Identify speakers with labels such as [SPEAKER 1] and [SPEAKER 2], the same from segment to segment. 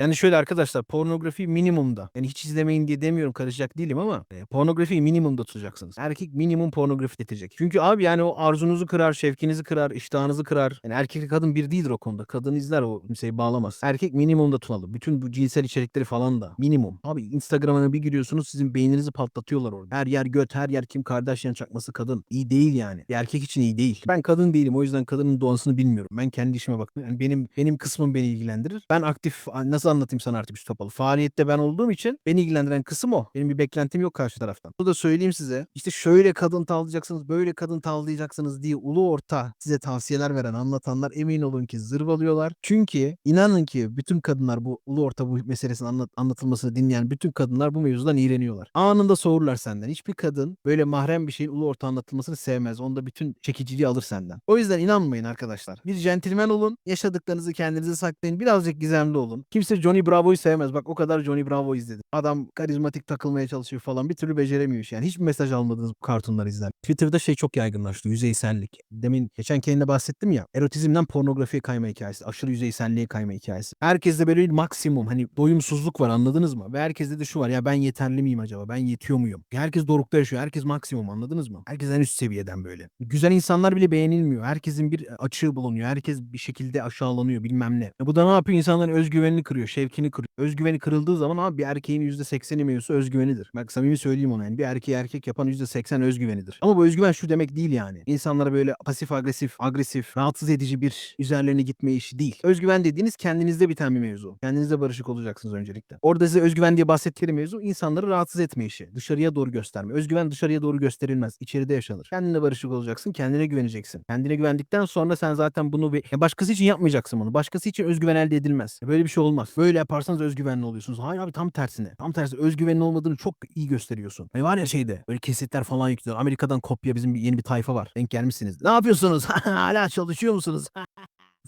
[SPEAKER 1] Yani şöyle arkadaşlar pornografi minimumda. Yani hiç izlemeyin diye demiyorum karışacak değilim ama e, pornografiyi minimumda tutacaksınız. Erkek minimum pornografi tüketecek. Çünkü abi yani o arzunuzu kırar, şevkinizi kırar, iştahınızı kırar. Yani erkekle kadın bir değildir o konuda. Kadın izler o kimseyi bağlamaz. Erkek minimumda tutmalı. Bütün bu cinsel içerikleri falan da minimum. Abi Instagram'a bir giriyorsunuz sizin beyninizi patlatıyorlar orada. Her yer göt, her yer Kim Kardashian çakması kadın. İyi değil yani. Bir erkek için iyi değil. Ben kadın değilim o yüzden kadının doğasını bilmiyorum. Ben kendi işime bakıyorum. Yani benim benim kısmım beni ilgilendirir. Ben aktif nasıl anlatayım sana artık Üstü Kapalı. Faaliyette ben olduğum için beni ilgilendiren kısım o. Benim bir beklentim yok karşı taraftan. Bu da söyleyeyim size. İşte şöyle kadın tavlayacaksınız, böyle kadın tavlayacaksınız diye ulu orta size tavsiyeler veren anlatanlar emin olun ki zırvalıyorlar. Çünkü inanın ki bütün kadınlar bu ulu orta bu meselesinin anlat, anlatılmasını dinleyen bütün kadınlar bu mevzudan iğreniyorlar. Anında soğurlar senden. Hiçbir kadın böyle mahrem bir şeyin ulu orta anlatılmasını sevmez. Onda bütün çekiciliği alır senden. O yüzden inanmayın arkadaşlar. Bir centilmen olun. Yaşadıklarınızı kendinize saklayın. Birazcık gizemli olun. Kimse Johnny Bravo'yu sevmez. Bak o kadar Johnny Bravo izledim. Adam karizmatik takılmaya çalışıyor falan. Bir türlü beceremiyor. Yani hiç mesaj almadınız bu kartonları izler. Twitter'da şey çok yaygınlaştı. Yüzeysellik. Demin geçen kendine bahsettim ya. Erotizmden pornografiye kayma hikayesi. Aşırı yüzeyselliğe kayma hikayesi. Herkeste böyle bir maksimum hani doyumsuzluk var anladınız mı? Ve herkeste de şu var ya ben yeterli miyim acaba? Ben yetiyor muyum? Herkes dorukta yaşıyor. Herkes maksimum anladınız mı? Herkes en üst seviyeden böyle. Güzel insanlar bile beğenilmiyor. Herkesin bir açığı bulunuyor. Herkes bir şekilde aşağılanıyor bilmem ne. E bu da ne yapıyor? İnsanların özgüvenini kırıyor. Şevkini kırıyor. Özgüveni kırıldığı zaman abi bir erkeğin %80'i mevzusu özgüvenidir. Bak samimi söyleyeyim ona yani. Bir erkeği erkek yapan %80 özgüvenidir. Ama bu özgüven şu demek değil yani. İnsanlara böyle pasif agresif, agresif, rahatsız edici bir üzerlerine gitme işi değil. Özgüven dediğiniz kendinizde biten bir mevzu. Kendinizde barışık olacaksınız öncelikle. Orada size özgüven diye bahsettiğim mevzu insanları rahatsız etme işi. Dışarıya doğru gösterme. Özgüven dışarıya doğru gösterilmez. İçeride yaşanır. Kendine barışık olacaksın. Kendine güveneceksin. Kendine güvendikten sonra sen zaten bunu bir... Ya başkası için yapmayacaksın bunu. Başkası için özgüven elde edilmez. Böyle bir şey olmaz. Böyle yaparsanız özgüvenli oluyorsunuz. Hayır abi tam tersine. Tam tersi özgüvenin olmadığını çok iyi gösteriyorsun. Hani var ya şeyde böyle kesitler falan yüklüyor. Amerika'dan kopya bizim yeni bir tayfa var. Denk gelmişsiniz. Ne yapıyorsunuz? Hala çalışıyor musunuz?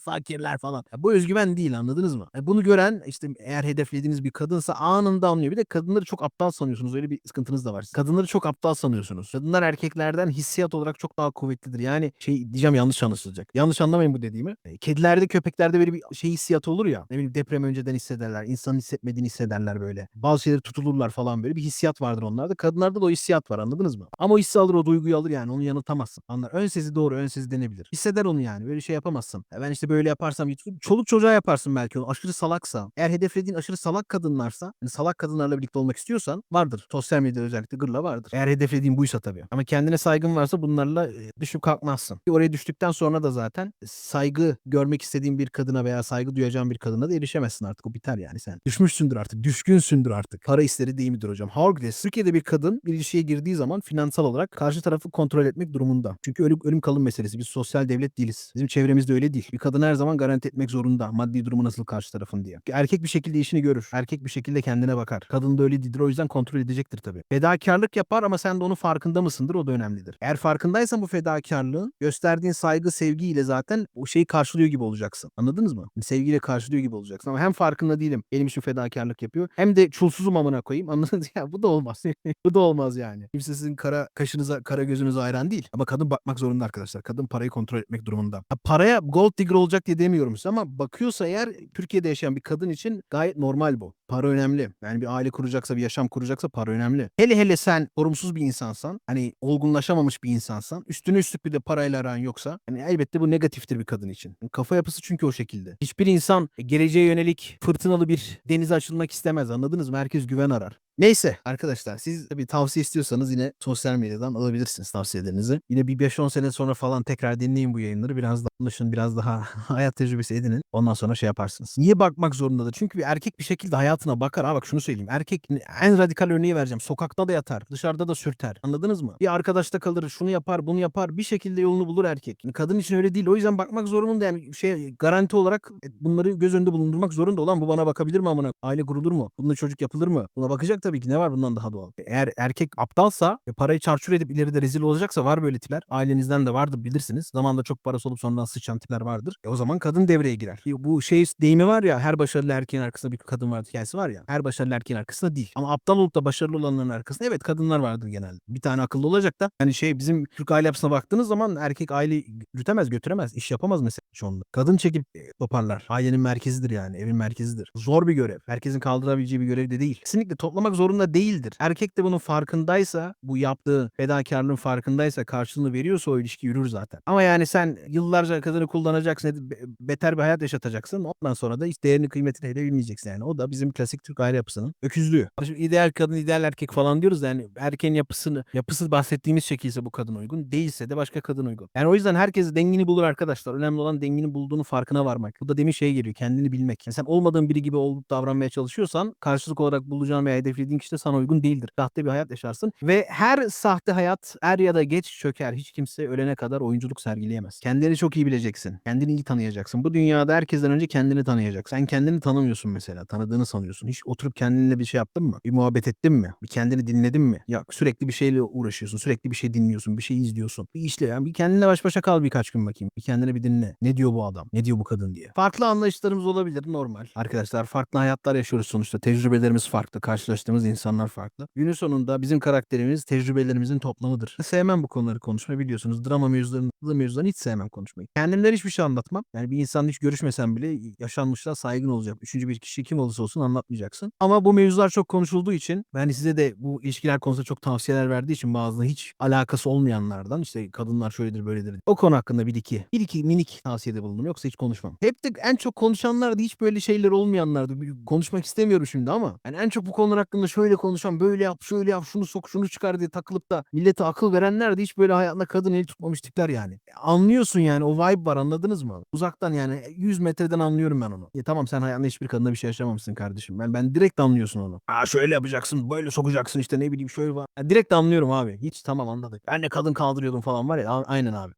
[SPEAKER 1] fakirler falan. Ya bu özgüven değil anladınız mı? E bunu gören işte eğer hedeflediğiniz bir kadınsa anında anlıyor. Bir de kadınları çok aptal sanıyorsunuz. Öyle bir sıkıntınız da var. Kadınları çok aptal sanıyorsunuz. Kadınlar erkeklerden hissiyat olarak çok daha kuvvetlidir. Yani şey diyeceğim yanlış anlaşılacak. Yanlış anlamayın bu dediğimi. E, kedilerde köpeklerde böyle bir şey hissiyatı olur ya. Ne bileyim deprem önceden hissederler. İnsanın hissetmediğini hissederler böyle. Bazı şeyleri tutulurlar falan böyle bir hissiyat vardır onlarda. Kadınlarda da o hissiyat var anladınız mı? Ama o hissi alır o duyguyu alır yani onu yanıltamazsın. Anlar. Ön sezi doğru ön sezi denebilir. Hisseder onu yani. Böyle şey yapamazsın. Ya ben işte böyle yaparsam çoluk çocuğa yaparsın belki onu. Aşırı salaksa. Eğer hedeflediğin aşırı salak kadınlarsa hani salak kadınlarla birlikte olmak istiyorsan vardır. Sosyal medyada özellikle gırla vardır. Eğer hedeflediğin buysa tabii. Ama kendine saygın varsa bunlarla e, düşüp kalkmazsın. Oraya düştükten sonra da zaten saygı görmek istediğin bir kadına veya saygı duyacağın bir kadına da erişemezsin artık. O biter yani sen. Düşmüşsündür artık. Düşkünsündür artık. Para isteri değil midir hocam? Hogwarts. Türkiye'de bir kadın bir ilişkiye girdiği zaman finansal olarak karşı tarafı kontrol etmek durumunda. Çünkü ölüm, ölüm kalım meselesi. Biz sosyal devlet değiliz. Bizim çevremizde öyle değil. Bir kadın her zaman garanti etmek zorunda. Maddi durumu nasıl karşı tarafın diye. Erkek bir şekilde işini görür. Erkek bir şekilde kendine bakar. Kadın da öyle değildir. O yüzden kontrol edecektir tabii. Fedakarlık yapar ama sen de onun farkında mısındır? O da önemlidir. Eğer farkındaysan bu fedakarlığın gösterdiğin saygı, sevgiyle zaten o şeyi karşılıyor gibi olacaksın. Anladınız mı? Sevgiyle karşılıyor gibi olacaksın. Ama hem farkında değilim. Benim için fedakarlık yapıyor. Hem de çulsuzum amına koyayım. Anladınız ya bu da olmaz. bu da olmaz yani. Kimse sizin kara kaşınıza, kara gözünüze ayran değil. Ama kadın bakmak zorunda arkadaşlar. Kadın parayı kontrol etmek durumunda. Ha, paraya gold digger olacak diye demiyorum size ama bakıyorsa eğer Türkiye'de yaşayan bir kadın için gayet normal bu. Para önemli. Yani bir aile kuracaksa, bir yaşam kuracaksa para önemli. Hele hele sen sorumsuz bir insansan, hani olgunlaşamamış bir insansan, üstüne üstlük bir de parayla aran yoksa, hani elbette bu negatiftir bir kadın için. Kafa yapısı çünkü o şekilde. Hiçbir insan geleceğe yönelik fırtınalı bir denize açılmak istemez. Anladınız mı? Herkes güven arar. Neyse arkadaşlar siz bir tavsiye istiyorsanız yine sosyal medyadan alabilirsiniz tavsiyelerinizi. Yine bir 5-10 sene sonra falan tekrar dinleyin bu yayınları. Biraz daha anlaşın, biraz daha hayat tecrübesi edinin. Ondan sonra şey yaparsınız. Niye bakmak zorundadır? Çünkü bir erkek bir şekilde hayatına bakar. Ha bak şunu söyleyeyim. Erkek en radikal örneği vereceğim. Sokakta da yatar, dışarıda da sürter. Anladınız mı? Bir arkadaşta kalır, şunu yapar, bunu yapar. Bir şekilde yolunu bulur erkek. Yani kadın için öyle değil. O yüzden bakmak zorunda yani şey garanti olarak e, bunları göz önünde bulundurmak zorunda. Olan bu bana bakabilir mi amına? Aile kurulur mu? Bununla çocuk yapılır mı? Buna bakacak tabii ki. Ne var bundan daha doğal? Eğer erkek aptalsa ve parayı çarçur edip ileride rezil olacaksa var böyle tipler. Ailenizden de vardır bilirsiniz. Zamanında çok parası olup sonradan sıçan tipler vardır. E o zaman kadın devreye girer. Bu şey deyimi var ya her başarılı erkeğin arkasında bir kadın vardır hikayesi hikayesi var ya. Her başarılı erkeğin arkasında değil. Ama aptal olup da başarılı olanların arkasında evet kadınlar vardır genelde. Bir tane akıllı olacak da hani şey bizim Türk aile yapısına baktığınız zaman erkek aile yürütemez götüremez. iş yapamaz mesela çoğunlukla. Kadın çekip e, toparlar. Ailenin merkezidir yani. Evin merkezidir. Zor bir görev. Herkesin kaldırabileceği bir görev de değil. Kesinlikle toplamak zorunda değildir. Erkek de bunun farkındaysa bu yaptığı fedakarlığın farkındaysa karşılığını veriyorsa o ilişki yürür zaten. Ama yani sen yıllarca kadını kullanacaksın, be- beter bir hayat yaşatacaksın. Ondan sonra da hiç değerini kıymetini hele bilmeyeceksin yani. O da bizim klasik Türk aile yapısının öküzlüğü. Şimdi ideal kadın, ideal erkek falan diyoruz da yani erkeğin yapısını, yapısı bahsettiğimiz şekilse bu kadın uygun. Değilse de başka kadın uygun. Yani o yüzden herkes dengini bulur arkadaşlar. Önemli olan dengini bulduğunu farkına varmak. Bu da demin şey geliyor. Kendini bilmek. Yani sen olmadığın biri gibi olup davranmaya çalışıyorsan karşılık olarak bulacağın veya hedeflediğin kişi de sana uygun değildir. Sahte bir hayat yaşarsın. Ve her sahte hayat er ya da geç çöker. Hiç kimse ölene kadar oyunculuk sergileyemez. Kendini çok iyi bileceksin. Kendini iyi tanıyacaksın. Bu dünyada herkesten önce kendini tanıyacaksın. Sen kendini tanımıyorsun mesela. Tanıdığını sanıyorsun. Hiç oturup kendinle bir şey yaptın mı? Bir muhabbet ettin mi? Bir kendini dinledin mi? Ya sürekli bir şeyle uğraşıyorsun. Sürekli bir şey dinliyorsun. Bir şey izliyorsun. Bir işle yani bir kendine baş başa kal birkaç gün bakayım. Bir kendine bir dinle. Ne diyor bu adam? Ne diyor bu kadın diye. Farklı anlayışlarımız olabilir normal. Arkadaşlar farklı hayatlar yaşıyoruz sonuçta. Tecrübelerimiz farklı. Karşılaştığımız insanlar farklı. Günün sonunda bizim karakterimiz tecrübelerimizin toplamıdır. Sevmem bu konuları konuşmayı biliyorsunuz. Drama mevzularını, mevzularını hiç sevmem konuşmayı. Kendimden hiçbir şey anlatmam. Yani bir insanla hiç görüşmesem bile yaşanmışlar saygın olacak. Üçüncü bir kişi kim olursa olsun anlatmayacaksın. Ama bu mevzular çok konuşulduğu için ben size de bu ilişkiler konusunda çok tavsiyeler verdiği için bazı hiç alakası olmayanlardan işte kadınlar şöyledir böyledir. O konu hakkında bir iki, bir iki minik tavsiyede bulundum. Yoksa hiç konuşmam. Hep de en çok konuşanlar da hiç böyle şeyler olmayanlardı. Konuşmak istemiyorum şimdi ama yani en çok bu konular hakkında şöyle konuşan, böyle yap, şöyle yap, şunu sok, şunu çıkar diye takılıp da millete akıl verenler de hiç böyle hayatında kadın eli tutmamış tipler yani. E, Anlıyorsun yani o vibe var anladınız mı? Uzaktan yani 100 metreden anlıyorum ben onu. Ya tamam sen hayatında hiçbir kadınla bir şey yaşamamışsın kardeşim. Ben ben direkt anlıyorsun onu. Aa şöyle yapacaksın, böyle sokacaksın işte ne bileyim şöyle var. Ya direkt anlıyorum abi. Hiç tamam anladık. Ben de kadın kaldırıyordum falan var ya a- aynen abi.